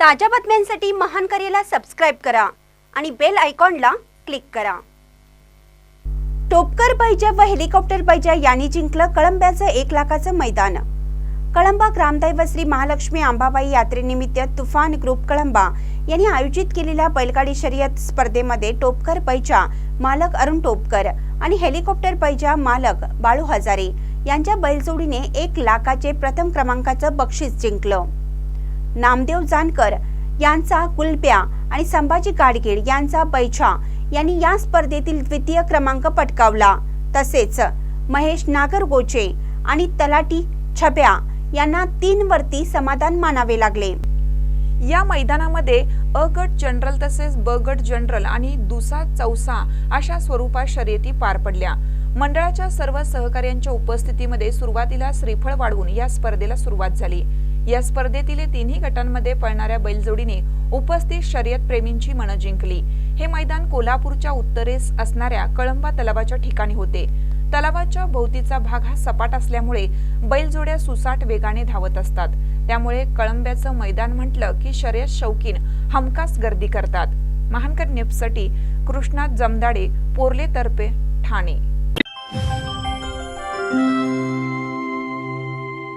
ताज्या बातम्यांसाठी महान करेला सबस्क्राईब करा आणि बेल आयकॉनला क्लिक करा. टोपकर बैजा व हेलिकॉप्टर बैजा यांनी जिंकलं कळंब्याचं एक लाखाचं मैदान. कळंबा ग्रामदैव श्री महालक्ष्मी अंबाबाई यात्रेनिमित्त तुफान ग्रुप कळंबा यांनी आयोजित केलेल्या बैलगाडी शर्यत स्पर्धेमध्ये टोपकर पैजा मालक अरुण टोपकर आणि हेलिकॉप्टर पैजा मालक बाळू हजारे यांच्या बैलजोडीने एक लाखाचे प्रथम क्रमांकाचं बक्षीस जिंकलं. नामदेव जानकर यांचा कुलप्या आणि संभाजी गाडगीळ यांचा बैछा यांनी या स्पर्धेतील द्वितीय क्रमांक पटकावला. तसेच महेश नागरगोचे आणि तलाटी छब्या यांना तीन वरती समाधान मानावे लागले. या मैदानामध्ये अ गट जनरल तसेच ब गट जनरल आणि दुसा चौसा अशा स्वरूपात शर्यती पार पडल्या. मंडळाच्या सर्व सहकार्यांच्या उपस्थितीमध्ये सुरुवातीला श्रीफळ वाढवून या स्पर्धेला सुरुवात झाली. या स्पर्धेतील तिन्ही गटांमध्ये पळणाऱ्या बैलजोडीने उपस्थित शर्यत प्रेमींची मनं जिंकली. हे मैदान कोल्हापूरच्या उत्तरेस असणाऱ्या कळंबा तलावाच्या ठिकाणी होते. तलावाच्या भोवतीचा भाग हा सपाट असल्यामुळे बैलजोड्या सुसाट वेगाने धावत असतात. त्यामुळे कळंब्याचं मैदान म्हटलं की शर्यत शौकीन हमखास गर्दी करतात. महानकर न्यूजसाठी कृष्णा जमदाडे पोरले तर्फे ठाणे.